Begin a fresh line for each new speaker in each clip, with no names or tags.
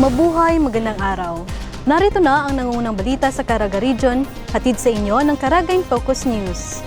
Mabuhay, magandang araw. Narito na ang nangungunang balita sa Caraga Region, hatid sa inyo ng Caraga in Focus News.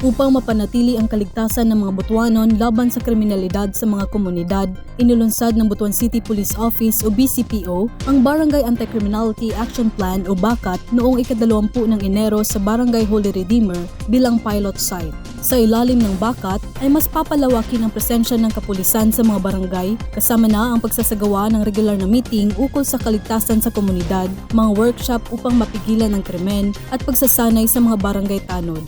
Upang mapanatili ang kaligtasan ng mga Butuanon laban sa kriminalidad sa mga komunidad, inilunsad ng Butuan City Police Office o BCPO ang Barangay Anti-Criminality Action Plan o BACAT noong ikadalawampu ng Enero sa Barangay Holy Redeemer bilang pilot site. Sa ilalim ng BACAT ay mas papalawakin ang presensya ng kapulisan sa mga barangay kasama na ang pagsasagawa ng regular na meeting ukol sa kaligtasan sa komunidad, mga workshop upang mapigilan ang krimen at pagsasanay sa mga barangay tanod.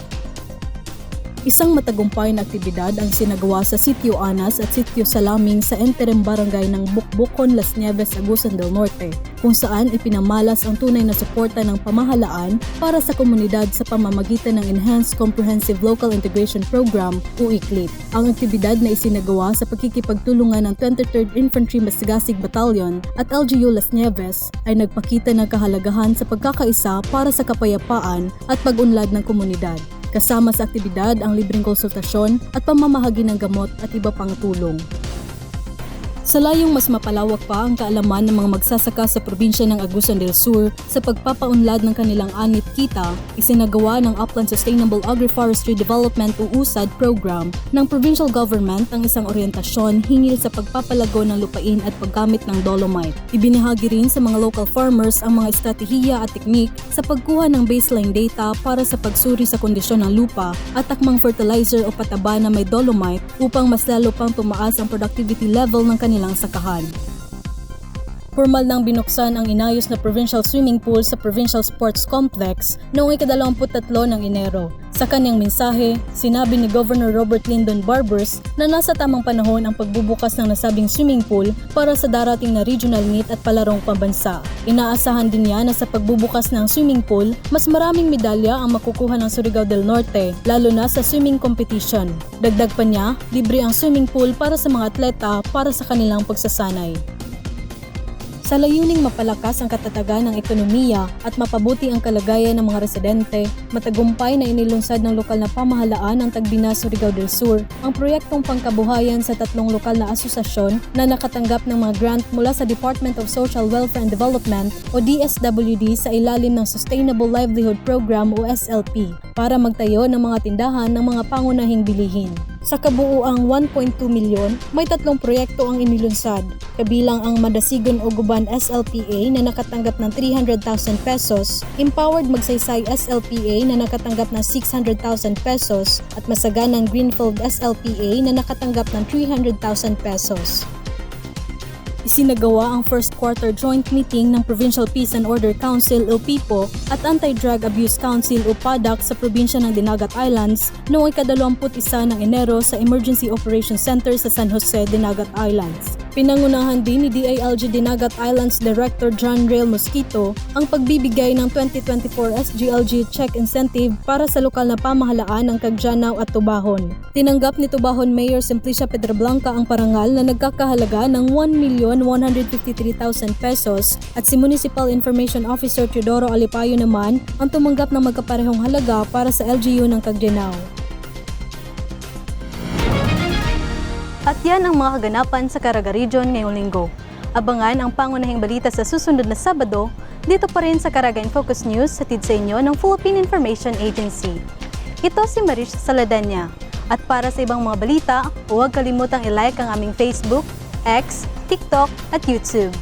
Isang matagumpay na aktibidad ang sinagawa sa Sitio Anas at Sitio Salaming sa interim barangay ng Bukbukon, Las Nieves, Agusan del Norte, kung saan ipinamalas ang tunay na suporta ng pamahalaan para sa komunidad sa pamamagitan ng Enhanced Comprehensive Local Integration Program o ICLIP. Ang aktibidad na isinagawa sa pagkikipagtulungan ng 23rd Infantry Masigasig Battalion at LGU Las Nieves ay nagpakita ng kahalagahan sa pagkakaisa para sa kapayapaan at pag-unlad ng komunidad. Kasama sa aktibidad ang libreng konsultasyon at pamamahagi ng gamot at iba pang tulong. Sa layong mas mapalawak pa ang kaalaman ng mga magsasaka sa probinsya ng Agusan del Sur sa pagpapaunlad ng kanilang anit kita, isinagawa ng Upland Sustainable Agroforestry Development o USAD program ng provincial government ang isang orientasyon hingil sa pagpapalago ng lupain at paggamit ng dolomite. Ibinahagi rin sa mga local farmers ang mga estratehiya at teknik sa pagkuha ng baseline data para sa pagsuri sa kondisyon ng lupa at takmang fertilizer o pataba na may dolomite upang mas lalo pang tumaas ang productivity level ng kanilang sakahan. Formal nang binuksan ang inayos na provincial swimming pool sa Provincial Sports Complex noong ika-23 ng Enero. Sa kanyang mensahe, sinabi ni Governor Robert Lyndon Barbers na nasa tamang panahon ang pagbubukas ng nasabing swimming pool para sa darating na regional meet at palarong pambansa. Inaasahan din niya na sa pagbubukas ng swimming pool, mas maraming medalya ang makukuha ng Surigao del Norte, lalo na sa swimming competition. Dagdag pa niya, libre ang swimming pool para sa mga atleta para sa kanilang pagsasanay. Sa layuning mapalakas ang katatagan ng ekonomiya at mapabuti ang kalagayan ng mga residente, matagumpay na inilunsad ng lokal na pamahalaan ng Tagbina Surigao del Sur ang proyektong pangkabuhayan sa tatlong lokal na asosasyon na nakatanggap ng mga grant mula sa Department of Social Welfare and Development o DSWD sa ilalim ng Sustainable Livelihood Program o SLP para magtayo ng mga tindahan ng mga pangunahing bilihin. Sa kabuuang 1.2 milyon, may tatlong proyekto ang inilunsad, kabilang ang Madasigon Oguban SLPA na nakatanggap ng 300,000 pesos, Empowered Magsaysay SLPA na nakatanggap ng 600,000 pesos, at Masaganang Greenfield SLPA na nakatanggap ng 300,000 pesos. Isinagawa ang first quarter joint meeting ng Provincial Peace and Order Council o PIPO at Anti-Drug Abuse Council o PADAC sa probinsya ng Dinagat Islands noong ika-21 ng Enero sa Emergency Operations Center sa San Jose, Dinagat Islands. Pinangunahan din ni DILG Dinagat Islands Director John Rail Mosquito ang pagbibigay ng 2024 SGLG check incentive para sa lokal na pamahalaan ng Kagjanaw at Tubahon. Tinanggap ni Tubahon Mayor Simplicia Pedrablanca ang parangal na nagkakahalaga ng 1,153,000 pesos at si Municipal Information Officer Teodoro Alipayo naman ang tumanggap ng magkaparehong halaga para sa LGU ng Kagjanaw. At yan ang mga kaganapan sa Caraga Region ngayong linggo. Abangan ang pangunahing balita sa susunod na Sabado dito pa rin sa Caraga in Focus News hatid sa inyo ng Philippine Information Agency. Ito si Marish Saladanya. At para sa ibang mga balita, huwag kalimutang i-like ang aming Facebook, X, TikTok at YouTube.